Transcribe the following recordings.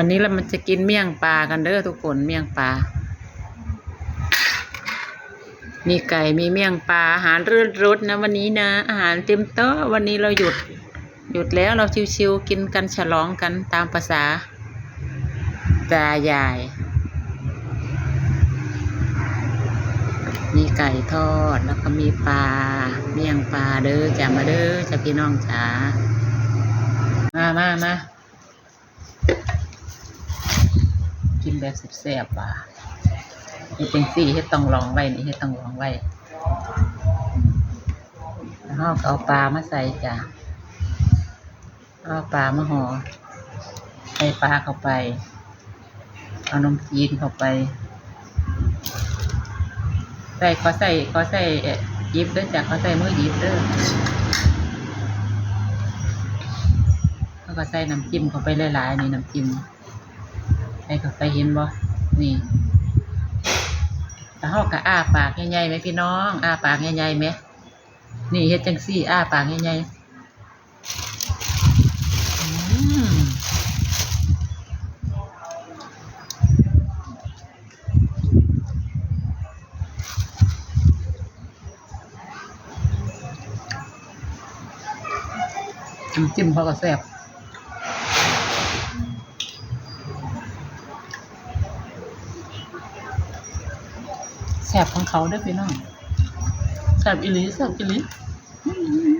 วันนี้เรามันจะกินเมี่ยงปลากันเด้อทุกคนเมี่ยงปลา มีไก่มีเมี่ยงปลาอาหารเรื่อรสนะ วันนี้นะ อาหารเต็มโต๊ะวันนี้เราหยุด หยุดแล้วเราชิวๆกินกันฉลองกันตามภาษาตายาย มีไก่ทอดแล้วก็มีปลาเมี่ยงปลาเด้อจ้ามาเด้อจ้าพี่น้องจ๋ามามามากิน แบบแซ่บๆว่ะเฮ็ดจังซี่เฮ็ดต้องลองไว้นี่เฮ็ดต้องลองไว้แล้วเราก็เอาปลามาใส่จ้ะเอาปลามาห่อใส่ปลาเข้าไป เอานมจีนเข้าไป ใส่ขอใส่ขอใส่ยิบด้อจ้ะขอใส่มือยิบเด้อแล้วก็ใส่น้ำจิ้มเข้าไปหลายๆนี่น้ำจิ้ม ใส่เข้าไปเห็นบ่นี่แล้วเฮาก็อ้าปากใหญ่ๆไหมพี่น้อง อ้าปากใหญ่ๆไหมนี่เฮ็ดจังซี่ อ้าปากใหญ่ๆอืมจิ้มเขาก็แซ่บ แซ่บของเขาเด้พี่น้องแซ่บอีหลีแซ่บอีหลีอืม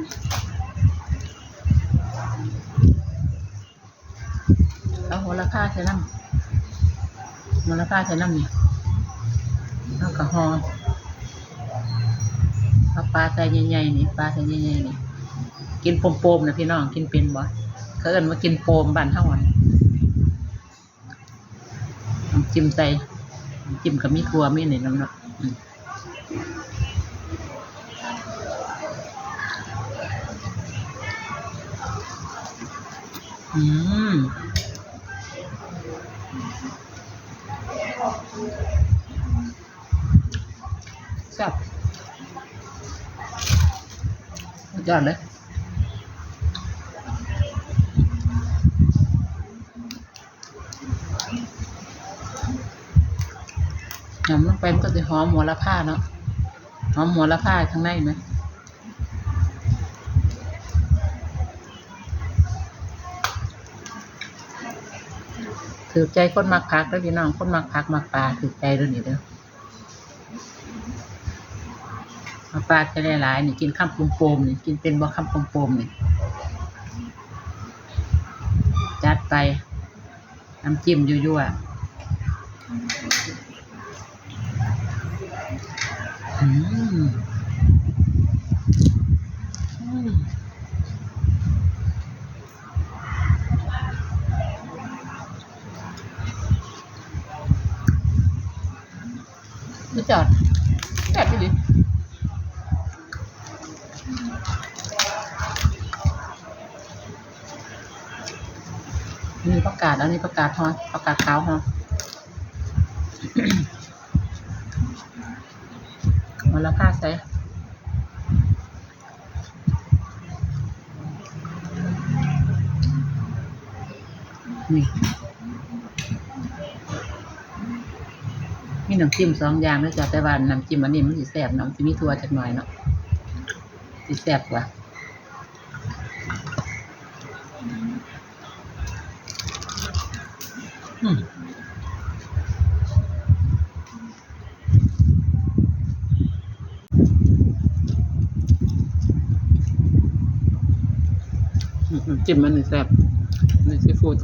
เอาหัวละผ้าใส่น้ำหัวละผ้าใส่น้ำนี่เอากระหอเอาปลาใส่ใหญ่ๆนี่ปลาใส่ใหญ่ๆนี่กินโปมๆนะพี่น้องกินเป็นบ่เขาเอิ้นว่ากินโปมบ้านเฮาอะน้ำจิ้มใส่จิ้มก็มีถั่วมีนี่น้ำเนาะ อืมอืมแซ่บยอดเลยยำลงไปมันก็จะหอมหัวละผ้าเนาะ อมหัวละผ้าข้างในไหมถือใจคนมักพักแล้วพี่น้องคนมักพักมักปลาถือใจด้วยนี่เด้อมาปลาจะได้หลายๆนี่กินข้ามโปมนี่กินเป็นบ่ข้ามโปมนี่จัดไปน้ำจิ้มยั่วๆ อืมอืม ไม่จอดจอดไปดินี่ประกาศแล้วนี่ประกาศฮอประกาศขาวฮอน มันละผ้าใส่นี่มีน้ำจิ้มสองอย่างนะจ๊ะแต่ว่าน้ำจิ้มอันนี้มันสิแซ่บนาะมันสิมีถั่วจักหน่อยเนาะสิแซ่บกว่าอืม อืมน้ำ จิ้มมันนี่แซ่บนี่ซีฟู้ด